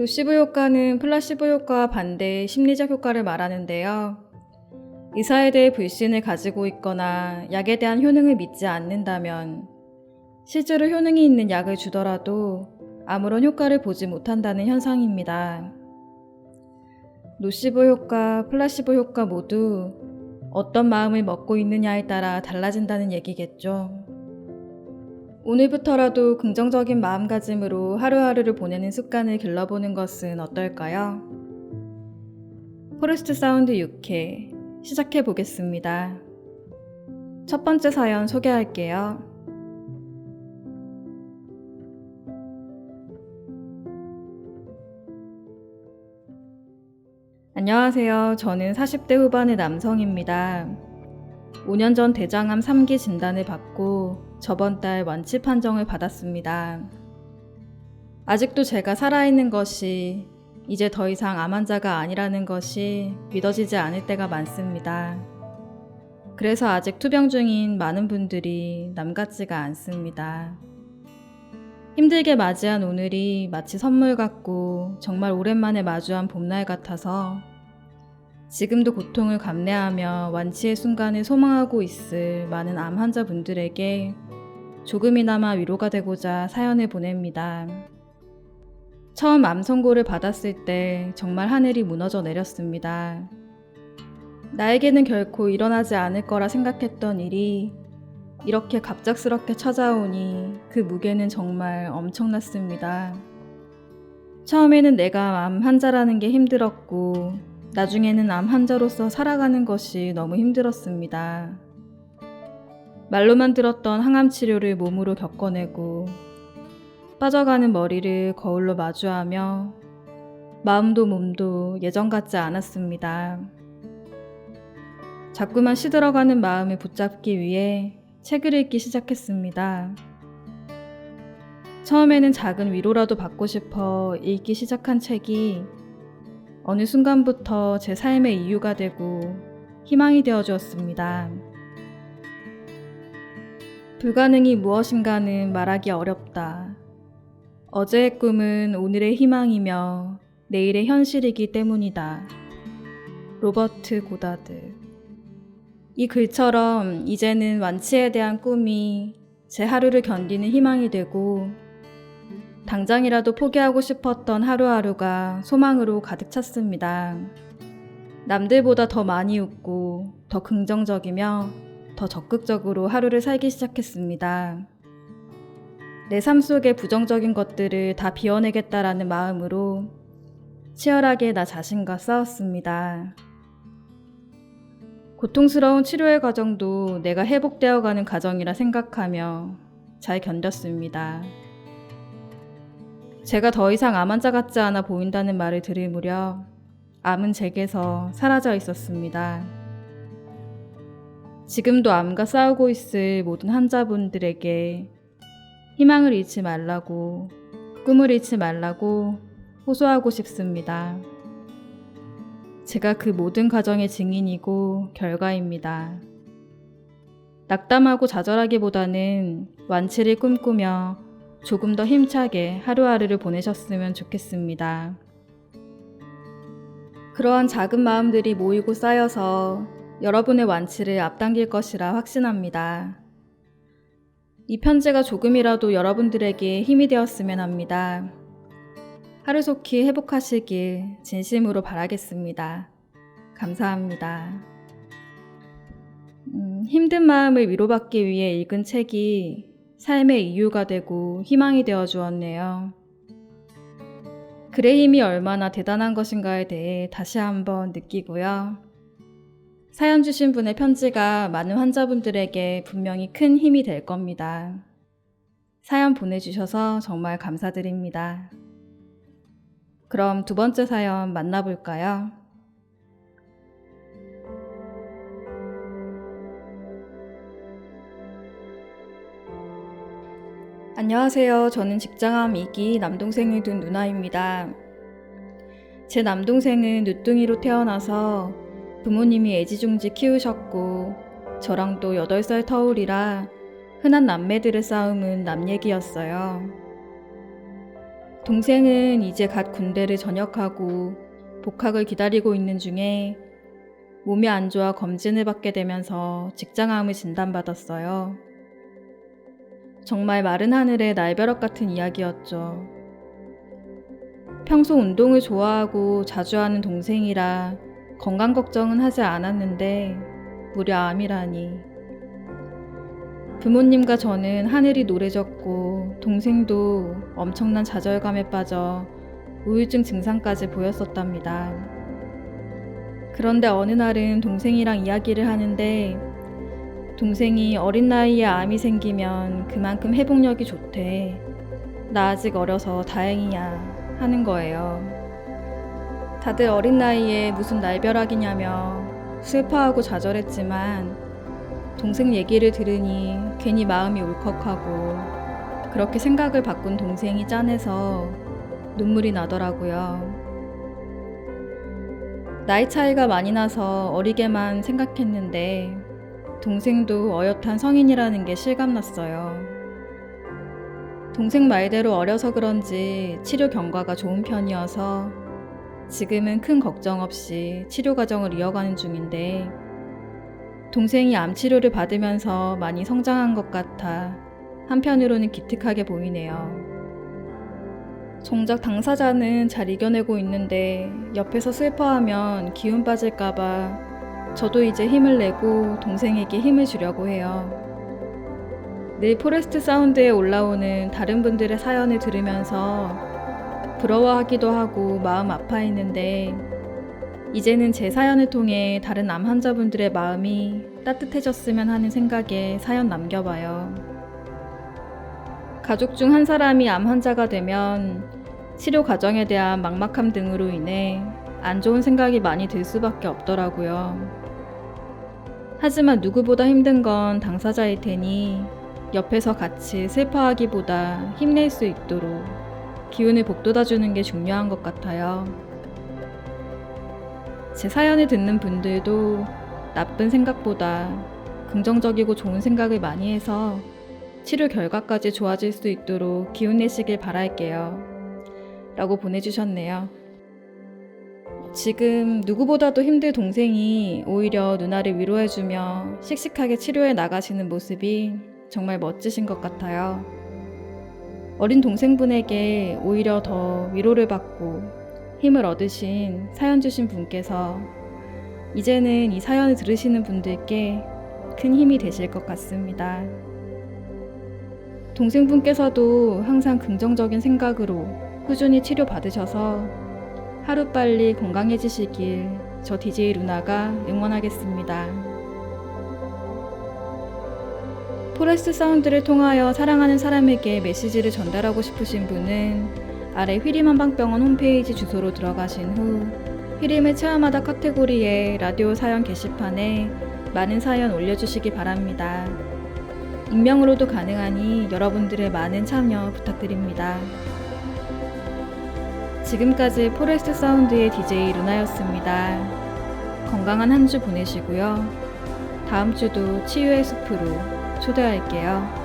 루시브 효과는 플라시브 효과와 반대의 심리적 효과를 말하는데요. 의사에 대해 불신을 가지고 있거나 약에 대한 효능을 믿지 않는다면 실제로 효능이 있는 약을 주더라도 아무런 효과를 보지 못한다는 현상입니다. 노시보 효과, 플라시보 효과 모두 어떤 마음을 먹고 있느냐에 따라 달라진다는 얘기겠죠. 오늘부터라도 긍정적인 마음가짐으로 하루하루를 보내는 습관을 길러보는 것은 어떨까요? 포레스트 사운드 6회 시작해 보겠습니다. 첫 번째 사연 소개할게요. 안녕하세요. 저는 40대 후반의 남성입니다. 5년 전 대장암 3기 진단을 받고 저번 달 완치 판정을 받았습니다. 아직도 제가 살아있는 것이 이제 더 이상 암 환자가 아니라는 것이 믿어지지 않을 때가 많습니다. 그래서 아직 투병 중인 많은 분들이 남 같지가 않습니다. 힘들게 맞이한 오늘이 마치 선물 같고 정말 오랜만에 마주한 봄날 같아서 지금도 고통을 감내하며 완치의 순간을 소망하고 있을 많은 암 환자분들에게 조금이나마 위로가 되고자 사연을 보냅니다. 처음 암 선고를 받았을 때 정말 하늘이 무너져 내렸습니다. 나에게는 결코 일어나지 않을 거라 생각했던 일이 이렇게 갑작스럽게 찾아오니 그 무게는 정말 엄청났습니다. 처음에는 내가 암 환자라는 게 힘들었고, 나중에는 암 환자로서 살아가는 것이 너무 힘들었습니다. 말로만 들었던 항암 치료를 몸으로 겪어내고, 빠져가는 머리를 거울로 마주하며, 마음도 몸도 예전 같지 않았습니다. 자꾸만 시들어가는 마음을 붙잡기 위해 책을 읽기 시작했습니다. 처음에는 작은 위로라도 받고 싶어 읽기 시작한 책이 어느 순간부터 제 삶의 이유가 되고 희망이 되어 주었습니다. 불가능이 무엇인가는 말하기 어렵다. 어제의 꿈은 오늘의 희망이며 내일의 현실이기 때문이다. 로버트 고다드 이 글처럼 이제는 완치에 대한 꿈이 제 하루를 견디는 희망이 되고 당장이라도 포기하고 싶었던 하루하루가 소망으로 가득 찼습니다. 남들보다 더 많이 웃고 더 긍정적이며 더 적극적으로 하루를 살기 시작했습니다. 내 삶 속의 부정적인 것들을 다 비워내겠다라는 마음으로 치열하게 나 자신과 싸웠습니다. 고통스러운 치료의 과정도 내가 회복되어 가는 과정이라 생각하며 잘 견뎠습니다. 제가 더 이상 암 환자 같지 않아 보인다는 말을 들을 무렵 암은 제게서 사라져 있었습니다. 지금도 암과 싸우고 있을 모든 환자분들에게 희망을 잃지 말라고, 꿈을 잃지 말라고 호소하고 싶습니다. 제가 그 모든 과정의 증인이고 결과입니다. 낙담하고 좌절하기보다는 완치를 꿈꾸며 조금 더 힘차게 하루하루를 보내셨으면 좋겠습니다. 그러한 작은 마음들이 모이고 쌓여서 여러분의 완치를 앞당길 것이라 확신합니다. 이 편지가 조금이라도 여러분들에게 힘이 되었으면 합니다. 하루속히 회복하시길 진심으로 바라겠습니다. 감사합니다. 음, 힘든 마음을 위로받기 위해 읽은 책이 삶의 이유가 되고 희망이 되어 주었네요. 힘이 얼마나 대단한 것인가에 대해 다시 한번 느끼고요. 사연 주신 분의 편지가 많은 환자분들에게 분명히 큰 힘이 될 겁니다. 사연 보내주셔서 정말 감사드립니다. 그럼 두 번째 사연 만나볼까요? 안녕하세요. 저는 직장암 2기 남동생을 둔 누나입니다. 제 남동생은 늦둥이로 태어나서 부모님이 애지중지 키우셨고 저랑 또 8살 터울이라 흔한 남매들의 싸움은 남 얘기였어요. 동생은 이제 갓 군대를 전역하고 복학을 기다리고 있는 중에 몸이 안 좋아 검진을 받게 되면서 직장암을 진단받았어요. 정말 마른 하늘의 날벼락 같은 이야기였죠. 평소 운동을 좋아하고 자주 하는 동생이라 건강 걱정은 하지 않았는데 무려 암이라니. 부모님과 저는 하늘이 노래졌고 동생도 엄청난 좌절감에 빠져 우울증 증상까지 보였었답니다. 그런데 어느 날은 동생이랑 이야기를 하는데 동생이 어린 나이에 암이 생기면 그만큼 회복력이 좋대. 나 아직 어려서 다행이야. 하는 거예요. 다들 어린 나이에 무슨 날벼락이냐며 슬퍼하고 좌절했지만 동생 얘기를 들으니 괜히 마음이 울컥하고 그렇게 생각을 바꾼 동생이 짠해서 눈물이 나더라고요. 나이 차이가 많이 나서 어리게만 생각했는데 동생도 어엿한 성인이라는 게 실감났어요. 동생 말대로 어려서 그런지 치료 경과가 좋은 편이어서 지금은 큰 걱정 없이 치료 과정을 이어가는 중인데 동생이 암 치료를 받으면서 많이 성장한 것 같아 한편으로는 기특하게 보이네요. 정작 당사자는 잘 이겨내고 있는데 옆에서 슬퍼하면 기운 빠질까봐 저도 이제 힘을 내고 동생에게 힘을 주려고 해요. 늘 포레스트 사운드에 올라오는 다른 분들의 사연을 들으면서 부러워하기도 하고 마음 아파했는데 이제는 제 사연을 통해 다른 암 환자분들의 마음이 따뜻해졌으면 하는 생각에 사연 남겨봐요. 가족 중 한 사람이 암 환자가 되면 치료 과정에 대한 막막함 등으로 인해 안 좋은 생각이 많이 들 수밖에 없더라고요. 하지만 누구보다 힘든 건 당사자일 테니 옆에서 같이 슬퍼하기보다 힘낼 수 있도록 기운을 북돋아주는 게 중요한 것 같아요. 제 사연을 듣는 분들도 나쁜 생각보다 긍정적이고 좋은 생각을 많이 해서 치료 결과까지 좋아질 수 있도록 기운 내시길 바랄게요. 라고 보내주셨네요. 지금 누구보다도 힘들 동생이 오히려 누나를 위로해주며 씩씩하게 치료해 나가시는 모습이 정말 멋지신 것 같아요. 어린 동생분에게 오히려 더 위로를 받고 힘을 얻으신 사연 주신 분께서 이제는 이 사연을 들으시는 분들께 큰 힘이 되실 것 같습니다. 동생분께서도 항상 긍정적인 생각으로 꾸준히 치료받으셔서 하루빨리 건강해지시길 저 DJ 루나가 응원하겠습니다. 포레스트 사운드를 통하여 사랑하는 사람에게 메시지를 전달하고 싶으신 분은 아래 휘리만방병원 홈페이지 주소로 들어가신 후 휘림을 체험하다 카테고리에 라디오 사연 게시판에 많은 사연 올려주시기 바랍니다. 익명으로도 가능하니 여러분들의 많은 참여 부탁드립니다. 지금까지 포레스트 사운드의 DJ 루나였습니다. 건강한 한 주 보내시고요. 다음 주도 치유의 숲으로 초대할게요.